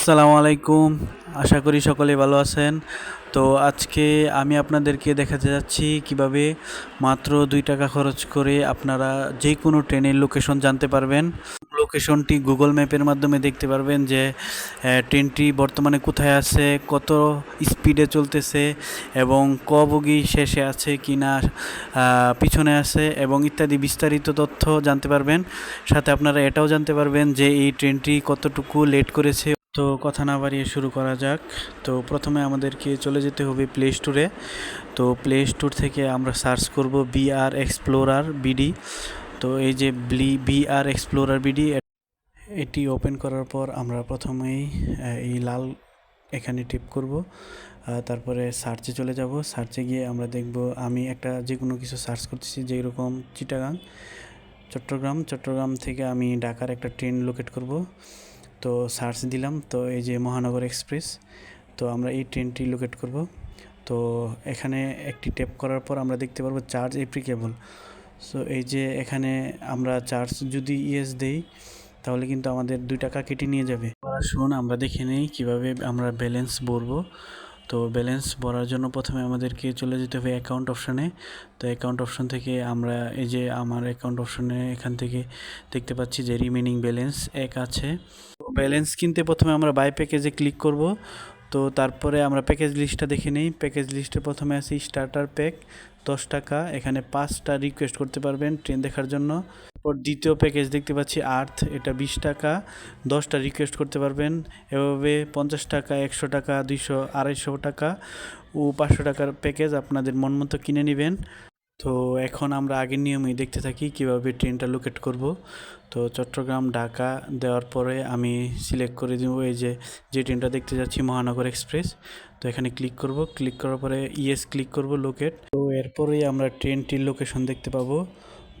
আসসালামু আলাইকুম। আশা করি সকলে ভালো আছেন। তো আজকে আমি আপনাদেরকে দেখাতে যাচ্ছি কীভাবে মাত্র দুই টাকা খরচ করে আপনারা যে কোনো ট্রেনের লোকেশন জানতে পারবেন। লোকেশনটি গুগল ম্যাপের মাধ্যমে দেখতে পারবেন যে ট্রেনটি বর্তমানে কোথায় আছে, কত স্পিডে চলতেছে এবং ক বগি শেষে আছে কি না পিছনে আছে এবং ইত্যাদি বিস্তারিত তথ্য জানতে পারবেন। সাথে আপনারা এটাও জানতে পারবেন যে এই ট্রেনটি কতটুকু লেট করেছে। তো কথা না বাড়িয়ে শুরু করা যাক। তো প্রথমে আমাদেরকে চলে যেতে হবে প্লে স্টোরে তো প্লে স্টোর থেকে আমরা সার্চ করব বিআর এক্সপ্লোরার বিডি তো এই যে ব্লি বিআর এক্সপ্লোরার বিডি এটি ওপেন করার পর আমরা প্রথমেই এই লাল এখানে টিপ করব। তারপরে সার্চে চলে যাব। সার্চে গিয়ে আমরা দেখব, আমি একটা যে কোনো কিছু সার্চ করতেছি যেই রকম চিটাগাং চট্টগ্রাম চট্টগ্রাম থেকে আমি ঢাকার একটা ট্রেন লোকেট করব। তো সার্চ দিলাম, তো এই যে মহানগর এক্সপ্রেস, তো আমরা এই ট্রেনটি লোকেট করব। তো এখানে একটি ট্যাপ করার পর আমরা দেখতে পারব চার্জ এপ্লিকেবল সো এই যে এখানে আমরা চার্জ যদি ইয়েস দেই, তাহলে কিন্তু আমাদের দুই টাকা কেটে নিয়ে যাবে। শুন আমরা দেখে নিই কীভাবে আমরা ব্যালেন্স ভরবো। তো ব্যালেন্স ভরার জন্য প্রথমে আমাদেরকে চলে যেতে হবে অ্যাকাউন্ট অপশানে তো অ্যাকাউন্ট অপশন থেকে আমরা এই যে আমার অ্যাকাউন্ট অপশানে এখান থেকে দেখতে পাচ্ছি যে রিমেনিং ব্যালেন্স এক আছে। ব্যালেন্স কিনতে প্রথমে আমরা বাই প্যাকেজে ক্লিক করব। তো তারপরে আমরা প্যাকেজ লিস্টটা দেখে নিই। প্যাকেজ লিস্টে প্রথমে আছে স্টার্টার প্যাক দশ টাকা। এখানে পাঁচটা রিকোয়েস্ট করতে পারবেন ট্রেন দেখার জন্য। তারপর দ্বিতীয় প্যাকেজ দেখতে পাচ্ছি আর্থ, এটা বিশ টাকা। দশটা রিকোয়েস্ট করতে পারবেন। এভাবে পঞ্চাশ টাকা, একশো টাকা, দুইশো, আড়াইশো টাকা ও পাঁচশো টাকার প্যাকেজ আপনাদের মন মতো কিনে নেবেন। তো এখন আমরা আগের নিয়মেই দেখতে থাকি কীভাবে ট্রেনটা লোকেট করব। তো চট্টগ্রাম, ঢাকা দেওয়ার পরে আমি সিলেক্ট করে দেবো এই যে যে ট্রেনটা দেখতে যাচ্ছি মহানগর এক্সপ্রেস তো এখানে ক্লিক করব। ক্লিক করার পরে ইয়েস ক্লিক করব লোকেট তো এরপরেই আমরা ট্রেনটির লোকেশন দেখতে পাবো।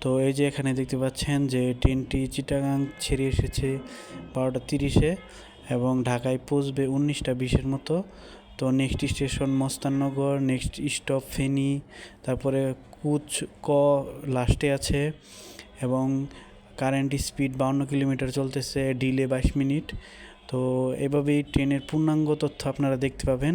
তো এই যে এখানে দেখতে পাচ্ছেন যে ট্রেনটি চিটাগাং ছেড়ে এসেছে বারোটা তিরিশে এবং ঢাকায় পৌঁছবে উনিশটা বিশের মতো। তো next station Mastannagar next stop Feni, তারপরে কুচ ক লাস্টে আছে এবং কারেন্ট স্পিড বাউন্ন কিলোমিটার চলতেছে ডিলে বাইশ মিনিট। তো এভাবেই ট্রেনের পূর্ণাঙ্গ তথ্য আপনারা দেখতে পাবেন।